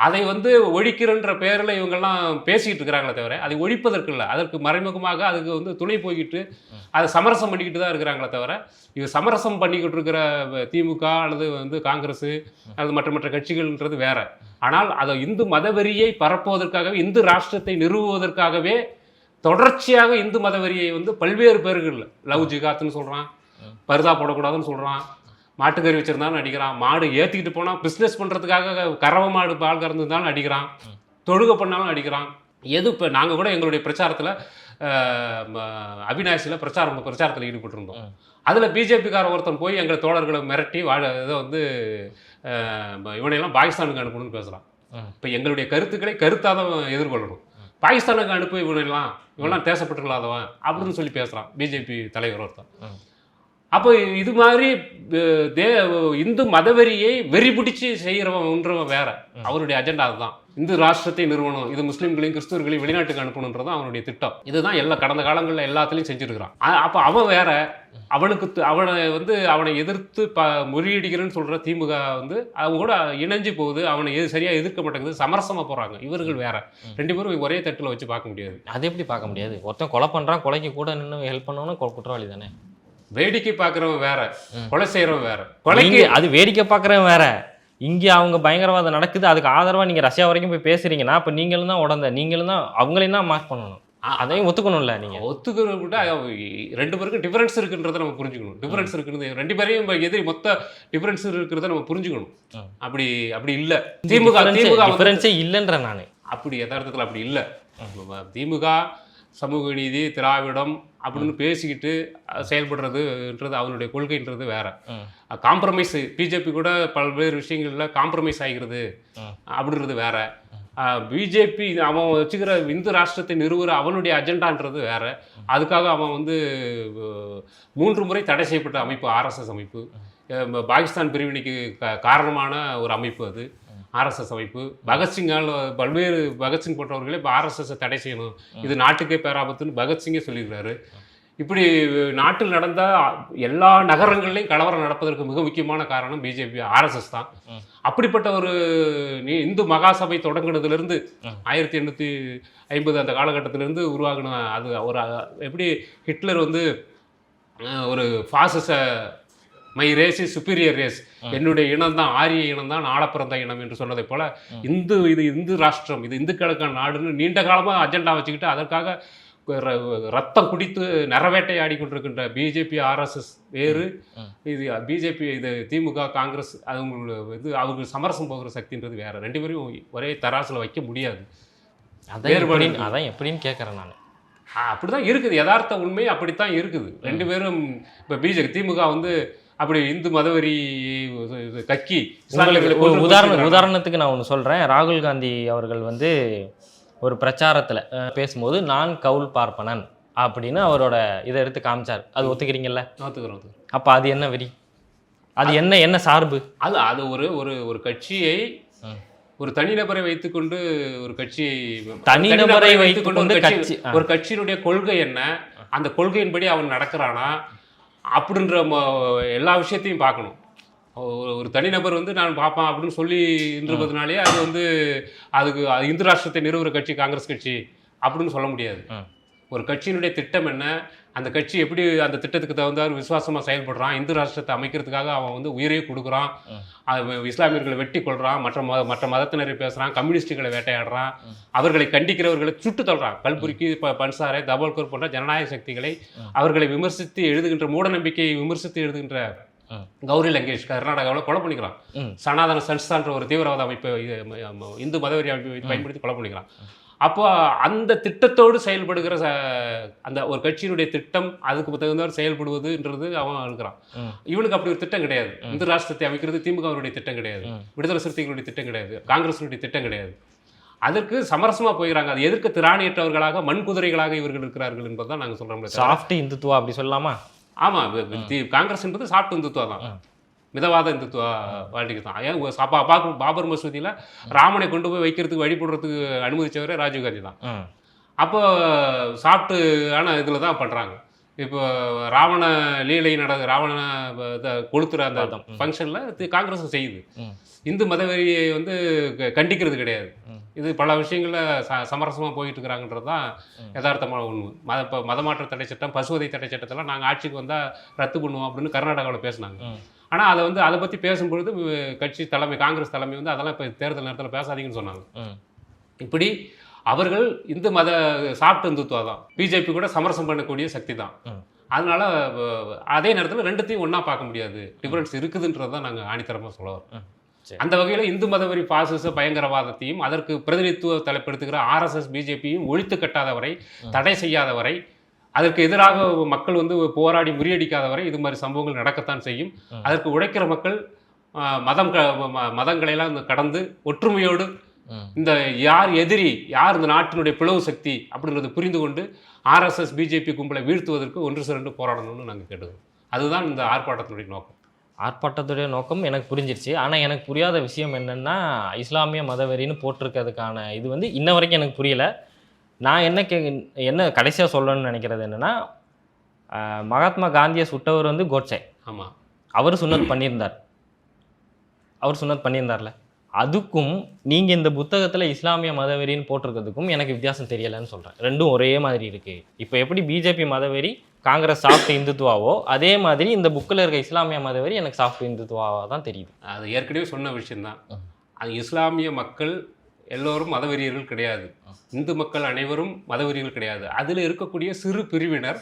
அதை வந்து ஒழிக்கிறன்ற பேரில் இவங்கெல்லாம் பேசிக்கிட்டு இருக்கிறாங்களே தவிர அதை ஒழிப்பதற்கு இல்லை அதற்கு மறைமுகமாக அதுக்கு வந்து துணை போய்கிட்டு அதை சமரசம் பண்ணிக்கிட்டு தான் இருக்கிறாங்களே தவிர இது சமரசம் பண்ணிக்கிட்டு இருக்கிற திமுக அல்லது வந்து காங்கிரஸ் அல்லது மற்ற மற்ற கட்சிகள்ன்றது வேற ஆனால் அதை இந்து மதவெறியை பரப்புவதற்காகவே இந்து ராஷ்டிரத்தை நிறுவுவதற்காகவே தொடர்ச்சியாக இந்து மதவெறியை வந்து பல்வேறு பேர்கள் லவ் ஜிகாத்துன்னு சொல்கிறான் ம். போடக்கூடாதுன்னு சொல்கிறான் மாட்டுக்கறி வச்சிருந்தாலும் அடிக்கிறான். மாடு ஏற்றிக்கிட்டு போனால் பிஸ்னஸ் பண்ணுறதுக்காக கறவை மாடு பால் கறந்துருந்தாலும் அடிக்கிறான். தொழுகை பண்ணாலும் அடிக்கிறான். எது இப்போ நாங்கள் கூட எங்களுடைய பிரச்சாரத்தில் அவினாசியில் பிரச்சாரம் பிரச்சாரத்தில் ஈடுபட்டிருந்தோம். அதில் பிஜேபிக்கார ஒருத்தன் போய் எங்கள் தோழர்களை மிரட்டி வாழ இதை வந்து இவனையெல்லாம் பாகிஸ்தானுக்கு அனுப்பணும்னு பேசுகிறான். இப்போ எங்களுடைய கருத்துக்களை கருத்தாக தான் எதிர்கொள்ளணும். பாகிஸ்தானுக்கு அனுப்பி இவனெல்லாம் இவெல்லாம் தேசப்பட்டிருக்கலாதவன் அப்படின்னு சொல்லி பேசுகிறான் பிஜேபி தலைவர் ஒருத்தன். அப்போ இது மாதிரி தே இந்து மதவெறியை வெறி பிடிச்சி செய்கிறவன்றவன் வேற. ம். அவருடைய அஜெண்டா அதுதான். இந்து ராஷ்டிரத்தை நிறுவனம் இது முஸ்லீம்களையும் கிறிஸ்துவர்களையும் வெளிநாட்டுக்கு அனுப்பணுன்றதான் அவனுடைய திட்டம். இதுதான் எல்லா கடந்த காலங்களில் எல்லாத்துலேயும் செஞ்சிருக்கிறான். அப்போ அவன் வேற. அவனுக்கு அவனை வந்து அவனை எதிர்த்து ப முறியடிக்கிறேன்னு சொல்ற திமுக வந்து அவங்க கூட இணைஞ்சு போகுது. அவனை எது சரியா எதிர்க்க மாட்டேங்குது. சமரசமா போறாங்க. இவர்கள் வேற. ரெண்டு பேரும் ஒரே தட்டுல வச்சு பார்க்க முடியாது. அது எப்படி பார்க்க முடியாது? ஒருத்தன் கொலை பண்றான் கொலைக்கு கூட நின்று ஹெல்ப் பண்ணவனும் கொ- குற்றவாளி தானே? வேடிக்கை பார்க்கறவன் வேற. கொலை செய்யறவன் வேற. கொலைக்கு அது வேடிக்கை பார்க்குறவன் வேற. இங்க அவங்க பயங்கரவாதம் நடக்குது அதுக்கு ஆதரவா நீங்க ரஷ்யா வரைக்கும் போய் பேசுறீங்கன்னா அப்ப நீங்களும் தான் உடந்த நீங்களும் தான் அவங்களையும் தான் மார்க் பண்ணணும். அதையும் ஒத்துக்கணும்ல நீங்க? ஒத்துக்கிற விட ரெண்டு பேருக்கும் டிஃபரன்ஸ் இருக்குன்றத நம்ம புரிஞ்சுக்கணும். டிஃபரன்ஸ் இருக்கிறது ரெண்டு பேரையும் எதிரி மொத்த டிஃபரன்ஸ் இருக்கிறத நம்ம புரிஞ்சுக்கணும். அப்படி அப்படி இல்ல. திமுக திமுக டிஃபரன்ஸே இல்லைன்ற நானு. அப்படி யதார்த்தத்தில் அப்படி இல்லை. திமுக சமூக நீதி திராவிடம் அப்படின்னு பேசிக்கிட்டு செயல்படுறதுன்றது அவனுடைய கொள்கைன்றது வேற. காம்ப்ரமைஸ் பிஜேபி கூட பல்வேறு விஷயங்கள்ல காம்ப்ரமைஸ் ஆகிறது. அப்படின்றது வேற. பிஜேபி அவன் வச்சுக்கிற இந்து ராஷ்டிரத்தை நிறுவுற அவனுடைய அஜெண்டான்றது வேற. அதுக்காக அவன் வந்து மூன்று முறை தடை செய்யப்பட்ட அமைப்பு ஆர்எஸ்எஸ் அமைப்பு. பாகிஸ்தான் பிரிவினைக்கு கா- காரணமான ஒரு அமைப்பு அது. ஆர்எஸ்எஸ் அமைப்பு. பகத்சிங்கால் பல்வேறு பகத்சிங் போன்றவர்களே இப்போ ஆர்எஸ்எஸ் தடை செய்யணும். இது நாட்டுக்கே பேராபத்துன்னு பகத்சிங்கே சொல்லியிருக்காரு இப்படி நாட்டில் நடந்த எல்லா நகரங்கள்லையும் கலவரம் நடப்பதற்கு மிக முக்கியமான காரணம் பிஜேபி ஆர்எஸ்எஸ் தான். அப்படிப்பட்ட ஒரு இந்து மகாசபை தொடங்கினதுலேருந்து. ஆயிரத்தி எண்ணூற்றி ஐம்பது அந்த காலகட்டத்திலேருந்து உருவாகின அது ஒரு எப்படி ஹிட்லர் வந்து ஒரு ஃபாசிச my race is superior race என்னுடைய இனம் தான் ஆரிய இனம் தான் நாட பிறந்த இனம் என்று சொன்னதை போல இந்து இது இந்து ராஷ்டிரம் இது இந்துக்களுக்கான நாடுன்னு நீண்ட காலமாக அஜெண்டா வச்சுக்கிட்டு அதற்காக ரத்தம் குடித்து நரவேட்டையாடி கொண்டிருக்கின்ற பிஜேபி ஆர்எஸ்எஸ் வேறு. இது பிஜேபி இது திமுக காங்கிரஸ் அவங்க இது அவங்க சமரசம் போகிற சக்தின்றது வேற. ரெண்டு பேரையும் ஒரே தராசில் வைக்க முடியாது. வேறுபாடு. அதான் எப்படின்னு கேட்குறேன் நான். அப்படிதான் இருக்குது. யதார்த்த உண்மை அப்படித்தான் இருக்குது. ரெண்டு பேரும் இப்போ பிஜேபி திமுக வந்து அப்படி இந்து மதவெறி கக்கி ஒரு உதாரணம் குவிச்சிடுறாங்க. உதாரணத்துக்கு நான் ஒன்று சொல்கிறேன் ராகுல் காந்தி அவர்கள் வந்து ஒரு பிரச்சாரத்தில் பேசும்போது நான் கவுல் பார்ப்பனன் அப்படின்னு அவரோட இதை எடுத்து காமிச்சார் அது ஒத்துக்கிறீங்கல்ல ஒத்துக்கிறோம். அப்போ அது என்ன வெறி அது என்ன என்ன சார்பு அது அது ஒரு ஒரு ஒரு கட்சியை. ஒரு தனிநபரை வைத்துக்கொண்டு ஒரு கட்சியை தனிநபரை ஒரு வைத்துக்கொண்டு கட்சி ஆ. ஒரு கட்சியினுடைய கொள்கை என்ன அந்த கொள்கையின்படி அவன் நடக்கிறானா அப்படின்ற ம- எல்லா விஷயத்தையும் பார்க்கணும். ஒரு ஒரு தனிநபர் வந்து நான் பார்ப்பேன் அப்படின்னு சொல்லி இருந்ததுனாலே அது வந்து அதுக்கு அது இந்து ராஷ்டிரத்தை நிறுவுற கட்சி காங்கிரஸ் கட்சி அப்படின்னு சொல்ல முடியாது. ஒரு கட்சியினுடைய திட்டம் என்ன? அந்த கட்சி எப்படி அந்த திட்டத்துக்கு தகுந்தாறு விசுவாசமாக செயல்படுறான்? இந்து ராஷ்டிரத்தை அமைக்கிறதுக்காக அவன் வந்து உயிரையே கொடுக்குறான். இஸ்லாமியர்களை வெட்டி கொள்றான் மற்ற மத மற்ற மதத்தினரை பேசுகிறான் கம்யூனிஸ்டுகளை வேட்டையாடுறான். அவர்களை கண்டிக்கிறவர்களை சுட்டு தள்ளுறான். கல்புரிக்கு ப பன்சாரை தபால்கர் போன்ற ஜனநாயக சக்திகளை அவர்களை விமர்சித்து எழுதுகின்ற மூடநம்பிக்கையை விமர்சித்து எழுதுகின்ற. கௌரி லங்கேஷ் கர்நாடகாவில் கொலை பண்ணிக்கிறான். சனாதன சன்ஸ்தான்ற ஒரு தீவிரவாத அமைப்பை இந்து மதவெறி அமைப்பை பயன்படுத்தி கொலை பண்ணிக்கிறான். அப்போ அந்த திட்டத்தோடு செயல்படுகிற அந்த ஒரு கட்சியினுடைய திட்டம் அதுக்கு தகுந்தவாறு செயல்படுவதுன்றது அவன் இருக்கிறான். இவனுக்கு அப்படி ஒரு திட்டம் கிடையாது. இந்து ராஷ்டிரத்தை அமைக்கிறது திமுகவினுடைய திட்டம் கிடையாது. விடுதலை சிறுத்தைகளுடைய திட்டம் கிடையாது. காங்கிரஸினுடைய திட்டம் கிடையாது. அதற்கு சமரசமா போகிறாங்க அது எதிர்க்க திராணியற்றவர்களாக மண் குதிரைகளாக இவர்கள் இருக்கிறார்கள் என்பதுதான் நாங்க சொல்றோம் சாஃப்ட் இந்துத்துவா அப்படி சொல்லலாமா? ஆமா வி- வி- தி- காங்கிரஸ் என்பது சாப்பிட்டு இந்துத்துவா தான். மிதவாத இந்துத்துவா வாழ்க்கை தான் ஏன் ஒரு சபா- பாபர் மசூதியில் ராமனை கொண்டு போய் வைக்கிறதுக்கு வழிபடுறதுக்கு அனுமதிச்சவரே ராஜீவ்காந்தி தான் அப்போ சாப்பிட்டு ஆன இதில் தான் பண்ணுறாங்க இப்போ ராவண லீலை நட ராவண இதை கொளுத்துற அந்த. ஃபங்க்ஷனில் காங்கிரஸ் செய்யுது. இந்து மதவெறியை வந்து க- கண்டிக்கிறது கிடையாது. இது பல விஷயங்களில் ச சமரசமாக போயிட்டு இருக்கிறாங்கிறது தான். யதார்த்தமான உண்மை மத இப்போ மதமாற்ற தடை சட்டம் பசுவதை தடை சட்டத்தெல்லாம் நாங்கள் ஆட்சிக்கு வந்தால் ரத்து பண்ணுவோம் அப்படின்னு கர்நாடகாவில் பேசினாங்க. ஆனால் அதை வந்து அதை பற்றி பேசும்பொழுது கட்சி தலைமை காங்கிரஸ் தலைமை வந்து அதெல்லாம் இப்போ தேர்தல் நேரத்தில் பேசாதீங்கன்னு சொன்னாங்க. இப்படி அவர்கள் இந்து மத சாப்பிட்டு இந்துத்துவா தான். பிஜேபி கூட சமரசம் பண்ணக்கூடிய சக்தி தான். அதனால அதே நேரத்தில் ரெண்டுத்தையும் ஒன்றா பார்க்க முடியாது. டிஃபரன்ஸ் இருக்குதுன்றது தான் நாங்கள் ஆணித்தரமாக சொல்ல வரோம். அந்த வகையில் இந்து மதவெறி பாசிச பயங்கரவாதத்தையும் அதற்கு பிரதிநிதித்துவ தலைப்படுத்துகிற ஆர்எஸ்எஸ் பிஜேபியும் ஒழித்து கட்டாதவரை தடை செய்யாதவரை அதற்கு எதிராக மக்கள் வந்து போராடி முறியடிக்காதவரை இது மாதிரி சம்பவங்கள் நடக்கத்தான் செய்யும். அதற்கு உழைக்கிற மக்கள் மதம் க- மதங்களையெல்லாம் கடந்து ஒற்றுமையோடு இந்த யார் எதிரி யார் இந்த நாட்டினுடைய பிளவு சக்தி அப்படின்றத புரிந்து கொண்டு ஆர்எஸ்எஸ் பிஜேபி கும்பலை வீழ்த்துவதற்கு ஒன்று சிறண்டு போராடணும்னு நாங்கள் கேட்டுக்கிறோம். அதுதான் இந்த ஆர்ப்பாட்டத்தினுடைய நோக்கம். ஆர்ப்பாட்டத்துடைய நோக்கம் எனக்கு புரிஞ்சிருச்சு. ஆனால் எனக்கு புரியாத விஷயம் என்னென்னா இஸ்லாமிய மதவெறின்னு போட்டிருக்கிறதுக்கான இது வந்து இன்ன வரைக்கும் எனக்கு புரியல. நான் என்ன கே என்ன கடைசியாக சொல்லணும்னு நினைக்கிறது என்னென்னா மகாத்மா காந்தியை சுட்டவர் வந்து கோட்சே. ஆமாம் அவர் சுன்னத் பண்ணியிருந்தார். அவர் சுன்னத் பண்ணியிருந்தார்ல. அதுக்கும் நீங்கள் இந்த புத்தகத்தில் இஸ்லாமிய மதவெறின்னு போட்டிருக்கிறதுக்கும் எனக்கு வித்தியாசம் தெரியலைன்னு சொல்கிறேன் ரெண்டும் ஒரே மாதிரி இருக்குது இப்போ எப்படி பிஜேபி மதவெறி காங்கிரஸ் சாஃப்ட் இந்துத்துவாவோ அதே மாதிரி இந்த புக்கில் இருக்க இஸ்லாமிய மதவெறி எனக்கு சாஃப்ட் இந்துத்துவாவாக தான் தெரியுது. அது ஏற்கனவே சொன்ன விஷயம்தான். அது இஸ்லாமிய மக்கள் எல்லோரும் மதவெறியர்கள் கிடையாது. இந்து மக்கள் அனைவரும் மதவெறியர்கள் கிடையாது. அதில் இருக்கக்கூடிய சிறு பிரிவினர்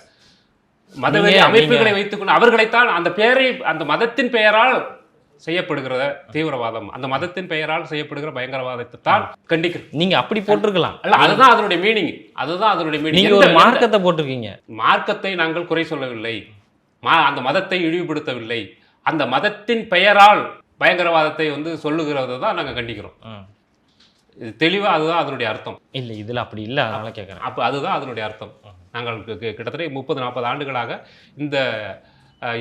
மதவெறி நீங்க- அமைப்புகளை வைத்துக்கொண்டு அவர்களைத்தான் அந்த பெயரை அந்த மதத்தின் பெயரால் செய்யப்படுகிற தீவிரவாதம் அந்த மதத்தின் பெயரால் செய்யப்படுகிற பயங்கரவாதத்தை தான் கண்டிக்கிறோம் நீங்கள் அப்படி போட்டிருக்கலாம். அல்ல அதுதான் அதனுடைய மீனிங் அதுதான் அதனுடைய மீனிங் மார்க்கத்தை போட்டிருக்கீங்க. மார்க்கத்தை நாங்கள் குறை சொல்லவில்லை. மா அந்த மதத்தை இழிவுபடுத்தவில்லை. அந்த மதத்தின் பெயரால் பயங்கரவாதத்தை வந்து சொல்லுகிறத தான் நாங்கள் கண்டிக்கிறோம். இது தெளிவாக அதுதான் அதனுடைய அர்த்தம். இல்லை இதில் அப்படி இல்லை அதனால கேட்குறேன். அப்போ அதுதான் அதனுடைய அர்த்தம். நாங்கள் கிட்டத்தட்ட முப்பது நாற்பது ஆண்டுகளாக இந்த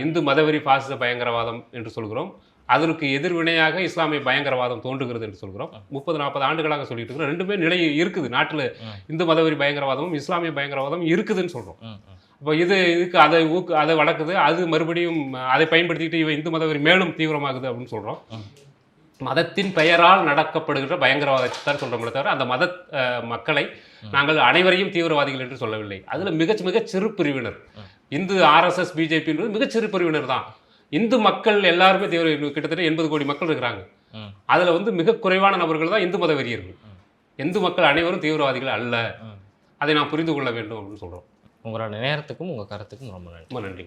இந்து மதவெறி பாசிச பயங்கரவாதம் என்று சொல்கிறோம். அதற்கு எதிர்வினையாக இஸ்லாமிய பயங்கரவாதம் தோன்றுகிறது என்று சொல்கிறோம். முப்பது நாற்பது ஆண்டுகளாக சொல்லிட்டு இருக்கிறோம். ரெண்டுமே நிலை இருக்குது. நாட்டில். இந்து மதவெறி பயங்கரவாதமும் இஸ்லாமிய பயங்கரவாதமும் இருக்குதுன்னு சொல்கிறோம் இப்போ இது இதுக்கு அதை ஊக்கு அதை வளர்க்குது. அது மறுபடியும் அதை பயன்படுத்திக்கிட்டு இவன் இந்து மதவெறி மேலும் தீவிரமாகுது அப்படின்னு சொல்கிறோம். மதத்தின் பெயரால் நடக்கப்படுகிற பயங்கரவாதத்தை தான் சொல்கிறோமே தவிர அந்த மத மக்களை நாங்கள் அனைவரையும் தீவிரவாதிகள் என்று சொல்லவில்லை. அதில் மிக மிகச் சிறு பிரிவினர். இந்து ஆர்எஸ்எஸ் பிஜேபின்றது மிகச் சிறு பிரிவினர் தான். இந்து மக்கள் எல்லாருமே தீவிர கிட்டத்தட்ட எண்பது கோடி மக்கள் இருக்கிறாங்க. அதில் வந்து மிக குறைவான நபர்கள் தான் இந்து மத வெறியர்கள் இந்து மக்கள் அனைவரும் தீவிரவாதிகள் அல்ல. அதை நாம் புரிந்து கொள்ள வேண்டும் அப்படின்னு சொல்கிறோம் உங்களோட நேரத்துக்கும் உங்கள் கருத்துக்கும் ரொம்ப நன்றி. ரொம்ப நன்றி